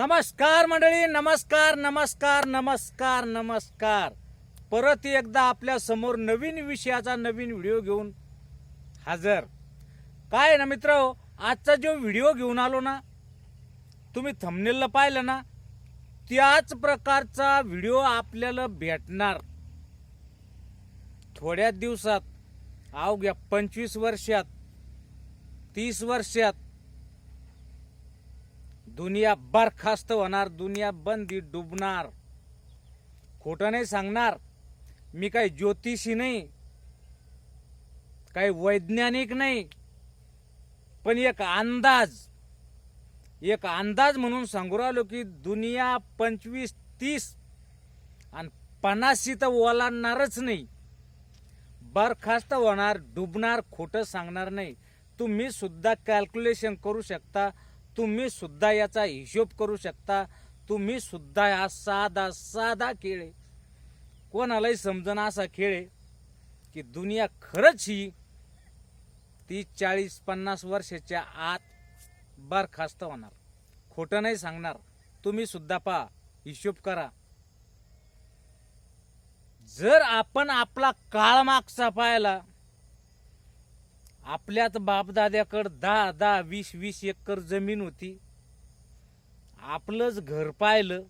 नमस्कार मंडळी नमस्कार नमस्कार नमस्कार नमस्कार. परत एकदा आपल्यासमोर नवीन विषयाचा नवीन व्हिडिओ घेऊन हजर. काय आहे ना मित्र आजचा जो व्हिडिओ घेऊन आलो ना तुम्ही थंबनेलला पाहिलं ना त्याच प्रकारचा व्हिडिओ आपल्याला भेटणार. थोड्याच दिवसात अवघ्या पंचवीस वर्षात तीस वर्षात दुनिया बरखास्त होणार दुनिया बंदी डुबणार. खोटं नाही सांगणार. मी काही ज्योतिषी नाही काही वैज्ञानिक नाही पण एक अंदाज एक अंदाज म्हणून सांगू राहिलो की दुनिया पंचवीस तीस आणि पन्नासी तर ओलांडणारच नाही. बरखास्त होणार डुबणार खोटं सांगणार नाही. तुम्ही सुद्धा कॅल्क्युलेशन करू शकता. तुम्ही सुद्धा याचा हिशोब करू शकता. तुम्ही सुद्धा हा साधा साधा खेळ आहे. कोणालाही समजना असा खेळ आहे की दुनिया खरंच ही तीस चाळीस पन्नास वर्षाच्या आत बरखास्त होणार. खोटं नाही सांगणार. तुम्ही सुद्धा पहा हिशोब करा. जर आपण आपला काळ मागचा पाहिला आपल्यात बापदाद्याकडं दहा दहा वीस वीस एकर जमीन होती. आपलंच घर पाहिलं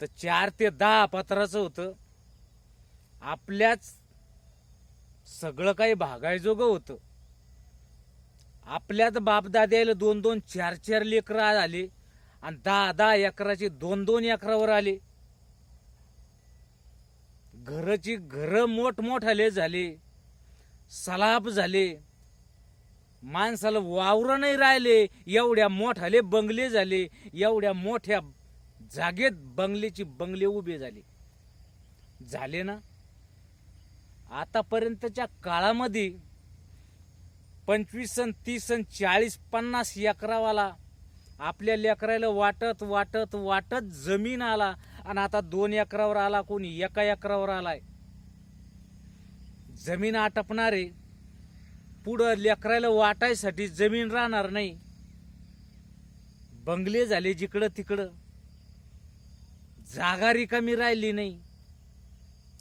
तर चार ते दहा पत्राचं होतं. आपल्याच सगळं काही भागायजोगं होतं. आपल्यात बापदाद्याला दोन दोन चार चार लेकर आले आणि दहा दहा एकराचे दोन दोन एकरावर आले. घराची घरं मोठमोठाले झाले. सलाप झाले. माणसाला वावर नाही राहिले. एवढ्या मोठाले बंगले झाले. एवढ्या मोठ्या जागेत बंगलेची बंगले उभे झाले. झाले ना? आतापर्यंतच्या काळामध्ये पंचवीस सण तीस सण चाळीस पन्नास एकरावाला आपल्या लेकराला वाटत वाटत वाटत जमीन आला. आणि आता दोन एकरावर आला कोणी? एका एकरावर आलाय. जमीन आटपणारे पुढं लेकराला वाटायसाठी जमीन राहणार नाही. बंगले झाले जिकडं तिकडं. जागा रिकामी राहिली नाही.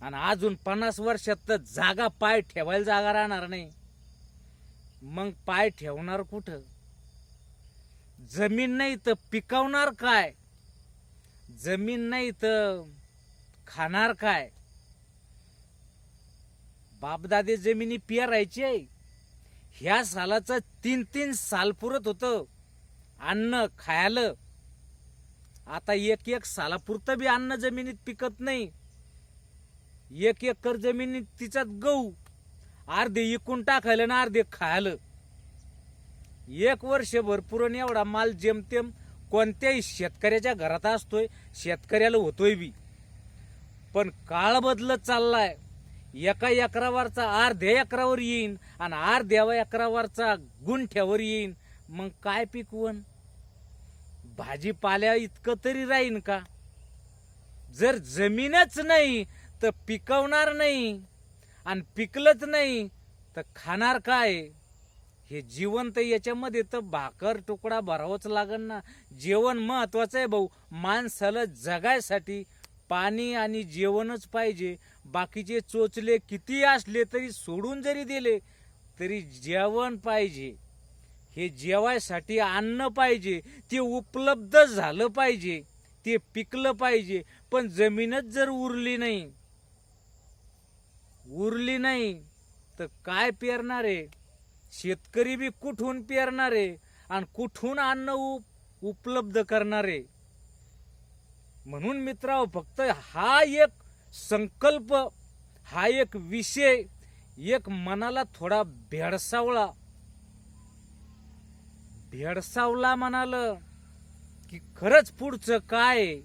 आणि अजून पन्नास वर्षात तर जागा पाय ठेवायला जागा राहणार नाही. मग पाय ठेवणार कुठं? जमीन नाही तर पिकवणार काय? जमीन नाही तर खाणार काय? बापदादे जमिनी पेरायचे ह्या सालाचं तीन तीन साल पुरत होतं. अन्न खायला. आता एक एक सालापुरतं बी अन्न जमिनीत पिकत नाही. एक एकर जमिनीत तिच्यात गहू. अर्धे इकून टाकायला ना अर्धे खायला. एक वर्ष पुरण एवढा माल जेमतेम कोणत्याही शेतकऱ्याच्या घरात असतोय शेतकऱ्याला होतोय बी. पण काळ बदलत चाललाय. एका एकरावरचा अर्ध्या एकरावर येईन आणि अर्ध्या एकरावरचा गुंठ्यावर येईन. मग काय पिकवण भाजीपाल्या इतकं तरी राहीन का? जर जमीनच नाही तर पिकवणार नाही आणि पिकलंच नाही तर खाणार काय? हे जीवन तर याच्यामध्ये तर भाकर तुकडा भरावंच लागन ना. जेवण महत्वाचं आहे भाऊ. माणसाला जगायसाठी पाणी आणि जेवणच पाहिजे. बाकीचे चोचले किती असले तरी सोडून जरी दिले तरी जेवण पाहिजे. हे जेवायसाठी अन्न पाहिजे ते उपलब्ध झालं पाहिजे ते पिकलं पाहिजे पण जमीनच जर उरली नाही उरली नाही तर काय पेरणार आहे? शेतकरी बी कुठून पेरणार आहे? आणि कुठून अन्न उप- उपलब्ध करणार आहे? म्हणून मित्रांनो फक्त हा एक संकल्प हा एक विषय एक मनाला थोडा भेडसावला. भेडसावला म्हणाल की खरंच पुढचं काय?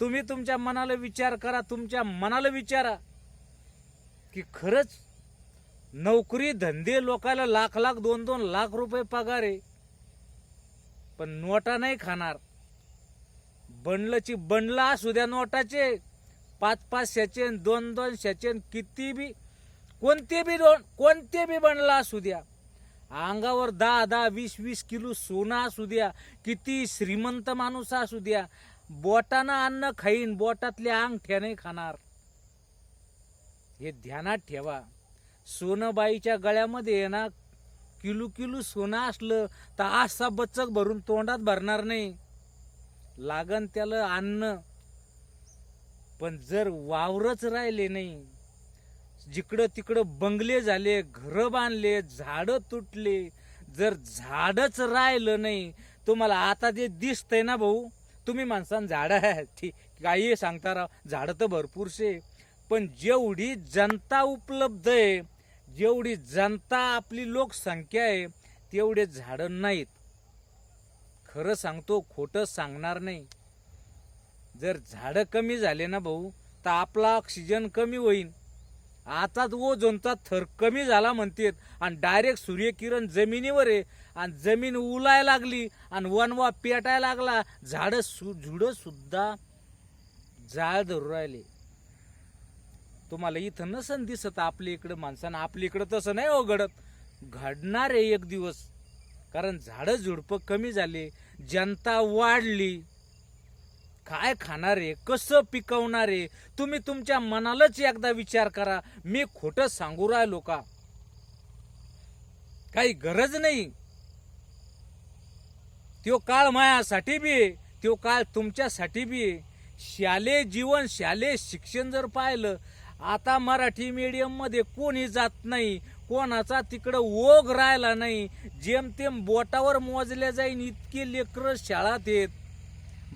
तुम्ही तुमच्या मनाला विचार करा तुमच्या मनाला विचारा. की खरंच नोकरी धंदे लोकायला लाख लाख दोन दोन लाख रुपये पगार आहे. पण नोटा नाही खाणार. बंडलची बंडला असू द्या नोटाचे. पाच पाच सेचन दोन दोन शचे किती बी कोणते बी दोन कोणते बी बनला असू द्या. अंगावर दहा दहा वीस वीस किलो सोनं असू द्या किती श्रीमंत माणूस असू द्या बोटानं अन्न खाईन बोटातले अंगठ्या नाही खाणार. हे ध्यानात ठेवा. सोनबाईच्या गळ्यामध्ये ये ना किलो किलो सोनं असलं तर आसा बच्चक भरून तोंडात भरणार नाही. लागन त्याला अन्न. पण जर वावरच राहिले नाही जिकडं तिकडं बंगले झाले घरं बांधले झाडं तुटले जर झाडच राहिलं नाही तुम्हाला आता जे दिसतंय ना भाऊ तुम्ही माणसानं झाडं आहे ठीक काही सांगता राव झाडं तर भरपूरशे पण जेवढी जनता उपलब्ध आहे जेवढी जनता आपली लोकसंख्या आहे तेवढे झाडं नाहीत. खरं सांगतो खोटं सांगणार नाही. जर झाडं कमी झाले ना भाऊ तर आपला ऑक्सिजन कमी होईल आता ओझोनचा थर कमी झाला म्हणतात आणि डायरेक्ट सूर्यकिरण जमिनीवर आहे. आणि जमीन उलायला लागली आणि वनवा पेटायला लागला. झाडं सु झुडं सुद्धा जाळ धरू राहिले. तुम्हाला इथं नसन दिसत आपल्या इकडं माणसानं आपल्या इकडं तसं नाही हो घडत. घडणार आहे एक दिवस. कारण झाडं झुडपं कमी झाले जनता वाढली. काय खाणार आहे? कसं पिकवणार आहे? तुम्ही तुमच्या मनालाच एकदा विचार करा. मी खोटं सांगू राहिलो का? काही गरज नाही. त्यो काळ मायासाठी बी आहे, त्यो काळ तुमच्यासाठी बी शालेय जीवन शालेय शिक्षण जर पाहिलं आता मराठी मीडियममध्ये कोणी जात नाही. कोणाचा तिकडं ओघ राहिला नाही. जेमतेम बोटावर मोजल्या जाईन इतके लेकर शाळात येत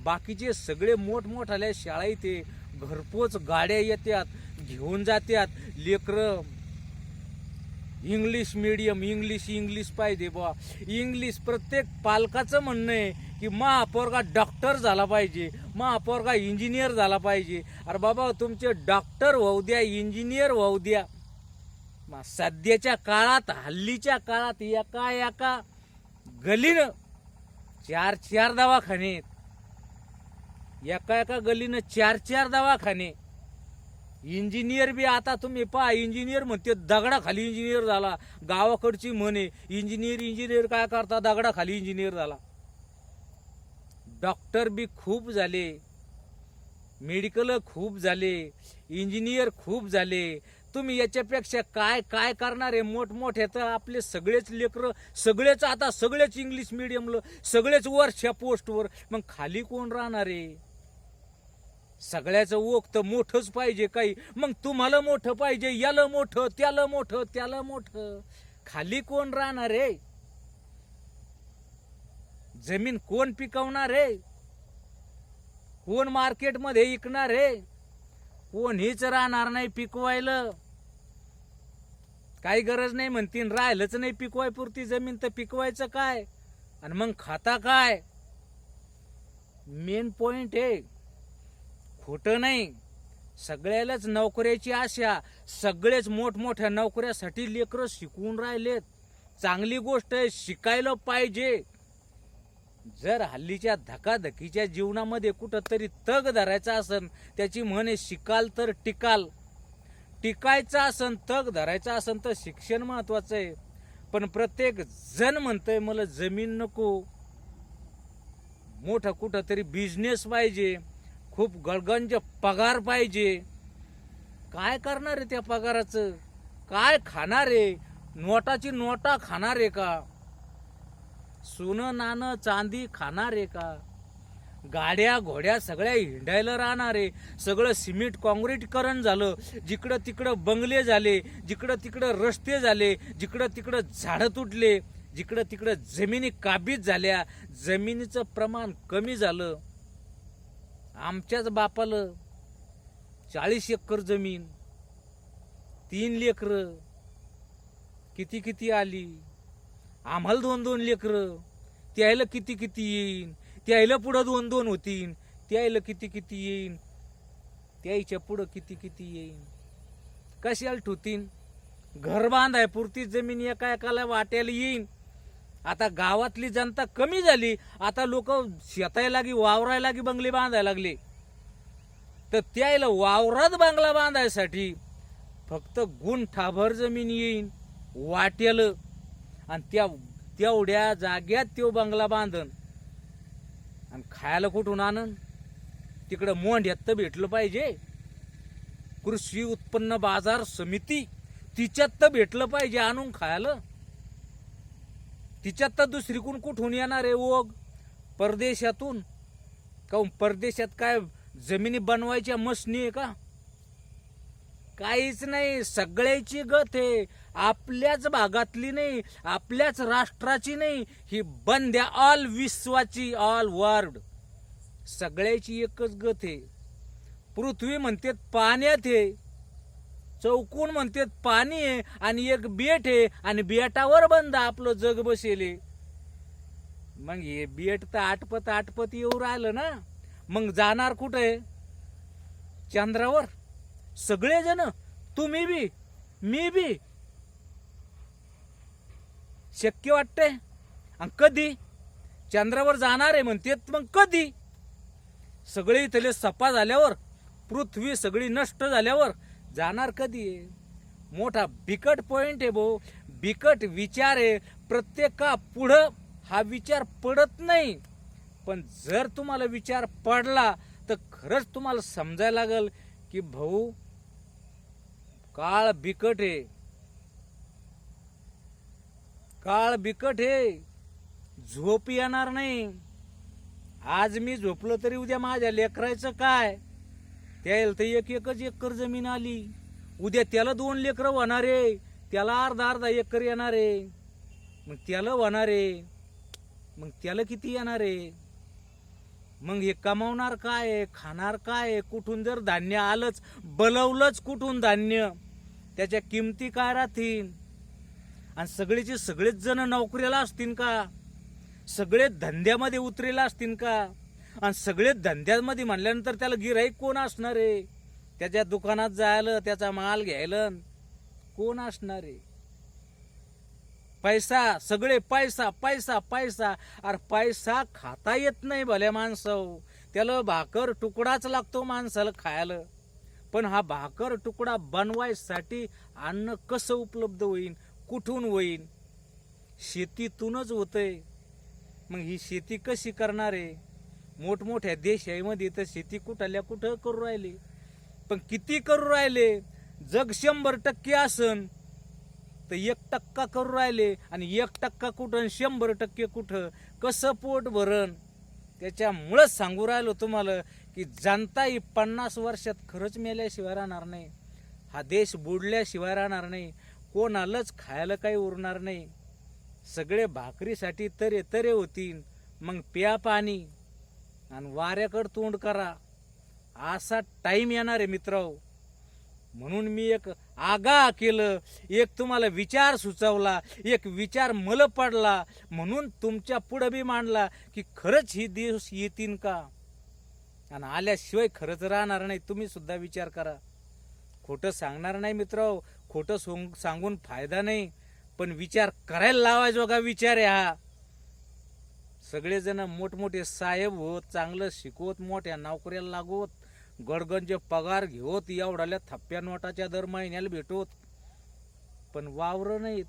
बाकीचे सगळे मोठमोठाल्या शाळा येते घरपोच गाड्या येतात घेऊन जातात लेकरं इंग्लिश मीडियम इंग्लिश इंग्लिश पाहिजे बा इंग्लिश प्रत्येक पालकाचं म्हणणं आहे की महापोरगा डॉक्टर झाला पाहिजे महापोरगा इंजिनियर झाला पाहिजे. अरे बाबा तुमचे डॉक्टर होऊ द्या इंजिनियर होऊ द्या. मग सध्याच्या काळात हल्लीच्या काळात एका एका गलीनं चार चार दवाखाने आहेत. एका एका गलीनं चार चार दवाखाने. इंजिनियर बी आता तुम्ही पहा इंजिनियर म्हणते दगडाखाली इंजिनियर झाला. गावाकडची म्हणे इंजिनियर इंजिनियर काय करता? दगडाखाली इंजिनियर झाला. डॉक्टर बी खूप झाले. मेडिकल खूप झाले. इंजिनियर खूप झाले. तुम्ही याच्यापेक्षा काय काय करणार आहे? मोठमोठे तर आपले सगळेच लेकरं सगळेच आता सगळेच इंग्लिश मिडियमला सगळेच वरच्या पोस्टवर मग खाली कोण राहणार आहे? सगळ्याचं ओक तर मोठंच पाहिजे काही. मग तुम्हाला मोठं पाहिजे याला मोठं त्याला मोठं त्याला मोठं. खाली कोण राहणार आहे जमीन कोण पिकवणार आहे कोण मार्केटमध्ये विकणार आहे कोणीच राहणार नाही पिकवायला. काही गरज नाही म्हणतीन राहिलंच नाही पिकवाय पुरती जमीन तर पिकवायचं काय? आणि मग खाता काय? मेन पॉइंट आहे खोटं नाही. सगळ्यालाच नोकऱ्याची आशा. सगळेच मोठमोठ्या नोकऱ्यासाठी लेकरं शिकून राहिलेत. चांगली गोष्ट आहे शिकायला पाहिजे. जर हल्लीच्या धकाधकीच्या जीवनामध्ये कुठंतरी तग धरायचा असन त्याची म्हणे शिकाल तर टिकाल. टिकायचं असन तग धरायचं असन तर शिक्षण महत्वाचं आहे. पण प्रत्येक जण म्हणतंय मला जमीन नको. मोठं कुठं तरी बिझनेस पाहिजे. खूप गळगंज पगार पाहिजे. काय करणार आहे त्या पगाराचं? काय खाणार आहे? नोटाची नोटा खाणार आहे का? सोनं नाणं चांदी खाणार आहे का? गाड्या घोड्या सगळ्या हिंडायला राहणार आहे. सगळं सिमेंट कॉन्क्रीटकरण झालं. जिकडं तिकडं बंगले झाले जिकडं तिकडं रस्ते झाले जिकडं तिकडं झाडं तुटले जिकडं तिकडं जमिनी काबीज झाल्या जमिनीचं प्रमाण कमी झालं. आमच्याच बापाला चाळीस एकर जमीन तीन लेकरं किती किती आली आम्हाला दोन दोन लेकरं त्याला किती किती येईन त्याला पुढं दोन दोन होतीन त्याला किती किती येईन त्याच्या पुढं किती किती येईन. कशाला ठोतीन घर बांधाय पुरती जमीन एका एकाला वाट्याला येईन. आता गावातली जनता कमी झाली. आता लोक शेतायला लागी वावरायला लागी बंगले बांधायला लागले. तर त्याला वावरात बंगला बांधायसाठी फक्त गुण ठाभर जमीन येईन वाट्यालं आणि त्या तेवढ्या जाग्यात तो बंगला बांधन. आणि खायला कुठून आणन? तिकडं मोंढ्यात तर भेटलं पाहिजे. कृषी उत्पन्न बाजार समिती तिच्यात तर भेटलं पाहिजे आणून खायला. तिच्यात तर दुसरीकडून कुठून येणार आहे ओग परदेशातून? काहून परदेशात काय जमिनी बनवायच्या मशनी आहे का? काहीच नाही सगळ्याची गत आहे. आपल्याच भागातली नाही आपल्याच राष्ट्राची नाही. ही बंद्या ऑल विश्वाची ऑल वर्ल्ड सगळ्याची एकच गत आहे. पृथ्वी म्हणते पाण्यात आहे. चौकून म्हणते पाणी आहे आणि एक बेट आहे आणि बेटावर बंद आपलं जग बसेले मग हे बेट तर आटपत आटपत येऊ राहिलं ना. मग जाणार कुठे चंद्रावर. सगळेजण तुम्ही बी मी बी. शक्य वाटतंय. आणि कधी? चंद्रावर जाणार आहे म्हणते मग कधी? सगळे इथले सपा झाल्यावर पृथ्वी सगळी नष्ट झाल्यावर जाणार कधी आहे? मोठा बिकट पॉईंट आहे भाऊ बिकट विचार आहे. प्रत्येका पुढं हा विचार पडत नाही. पण जर तुम्हाला विचार पडला तर खरंच तुम्हाला समजायला लागल की भाऊ काळ बिकट आहे. काळ बिकट आहे. झोप येणार नाही. आज मी झोपलो तरी उद्या माझ्या लेकरायचं काय? त्याला तर एक एकच एकर जमीन आली. उद्या त्याला दोन लेकरं होणार आहे. त्याला अर्धा अर्धा एकर येणार आहे. मग त्याला होणार आहे. मग त्याला किती येणार आहे? मग हे कमावणार काय? खाणार काय? कुठून जर धान्य आलंच बलवलंच कुठून धान्य? त्याच्या किमती काय राहतील? आणि सगळेचे सगळेच जण नोकरीला असतील का? सगळे धंद्यामध्ये उतरेला असतील का? आणि सगळे धंद्यामध्ये म्हणल्यानंतर त्याला गिराईक कोण असणार आहे? त्याच्या दुकानात जायला त्याचा माल घ्यायला कोण असणार आहे? पैसा सगळे पैसा पैसा पैसा. अरे पैसा खाता येत नाही भल्या माणसं. त्याला भाकर तुकडाच लागतो माणसाला खायला. पण हा भाकर तुकडा बनवायसाठी अन्न कसं उपलब्ध होईल कुठून होईल शेतीतूनच होतंय. मग ही शेती कशी करणार आहे? मोठमोठ्या देशामध्ये तर शेती कुठाल्या कुठं करू राहिले? पण किती करू राहिले? जग शंभर टक्के असन तर एक टक्का करू राहिले. आणि एक टक्का कुठं आणि शंभर टक्के कुठं? कसं पोट भरण? त्याच्यामुळंच सांगू राहिलो तुम्हाला की जनता ही पन्नास वर्षात खरंच मेल्याशिवाय राहणार नाही. हा देश बुडल्याशिवाय राहणार नाही. कोणालाच खायला काही उरणार नाही. सगळे भाकरीसाठी तरे तरे होतील मग प्या पाणी. आणि वाऱ्याकडं तोंड करा. असा टाईम येणार आहे मित्र म्हणून मी एक आगा केलं एक तुम्हाला विचार सुचवला एक विचार मल पडला. म्हणून तुमच्या पुढं बी मांडला की खरंच ही दिवस येतील का? आणि आल्याशिवाय खरंच राहणार नाही तुम्ही सुद्धा विचार करा. खोटं सांगणार नाही मित्र खोटं सोंग- सांगून फायदा नाही. पण विचार करायला लावायजोगा विचार आहे हा. सगळेजण मोठमोठे साहेब होत चांगलं शिकवत मोठ्या नोकऱ्याला लागवत गडगंज पगार घेवत एवढ्याल्या थप्प्या नोटाच्या दर महिन्याला भेटवत पण वावर नाहीत.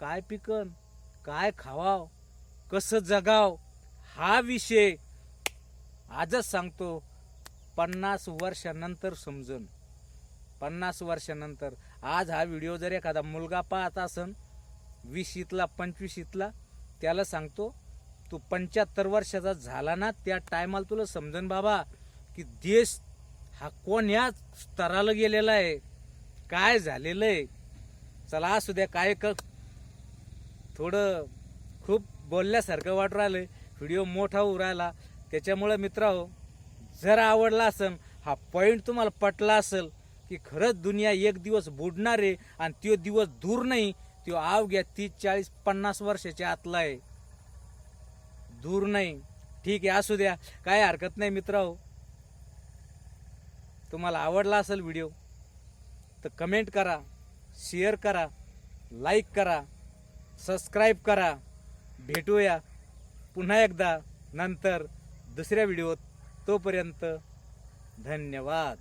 काय पिकन? काय खावाव? कसं जगाव? हा विषय आजच सांगतो. पन्नास वर्षानंतर समजून. पन्नास वर्षानंतर. आज हा व्हिडिओ जर एखादा मुलगा पाहत असन वीशीतला पंचवीशीतला त्याला सांगतो तू पंच्याहत्तर वर्षाचा झाला ना त्या टायमाला तुला समजन बाबा की देश हा कोण या स्तराला गेलेला आहे. काय झालेलं आहे? चला असू द्या काय क थोडं खूप बोलल्यासारखं वाटू राहिलं व्हिडिओ मोठा होऊ राहिला. त्याच्यामुळं मित्र जर आवडला असेल हा पॉईंट तुम्हाला पटला असेल की खरंच दुनिया एक दिवस बुडणार आहे आणि तो दिवस दूर नाही तो अवघ्या तीस चाळीस पन्नास वर्षाच्या आतला आहे. दूर नाही. ठीक आहे असू द्या. काय हरकत नाही मित्र तुम्हाला आवडला असेल व्हिडिओ तर कमेंट करा शेअर करा लाईक करा सबस्क्राईब करा. भेटूया पुन्हा एकदा नंतर दुसऱ्या व्हिडिओत. तोपर्यंत धन्यवाद.